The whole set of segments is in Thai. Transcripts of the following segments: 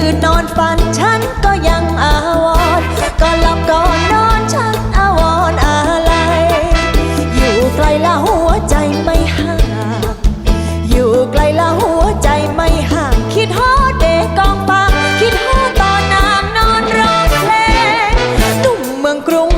คืนนอนฝันฉันก็ยังอาวรก็หลับก่อนนอนฉันอาวรอะไร อยู่ไกลละหัวใจไม่ห่าง อยู่ไกลละหัวใจไม่ห่าง คิดฮอดเด็กองปางคิดฮอดตอนนางนอนร้องเพลงตุ่มเมืองกรุง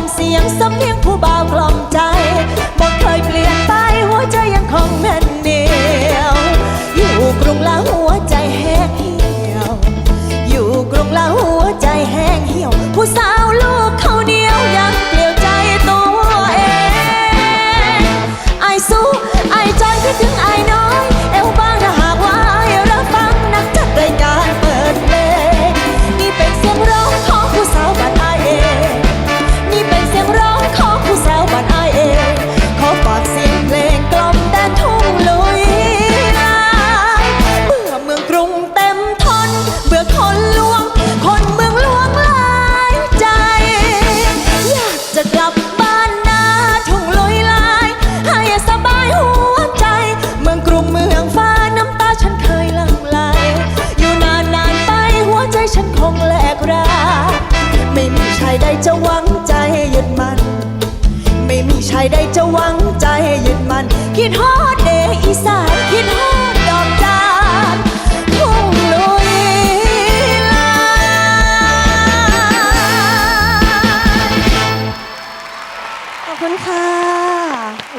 ำเสียงสำเนียงผู้บ่าวกล่อมใจบ่เคยเปลี่ยน จะหวังใจหยึดมัน ไม่มีชายใดจะหวังใจหยึดมัน คิดฮอดเดอีสานคิดฮอดดอกจานทุ่งลุยลายขอบคุณค่ะ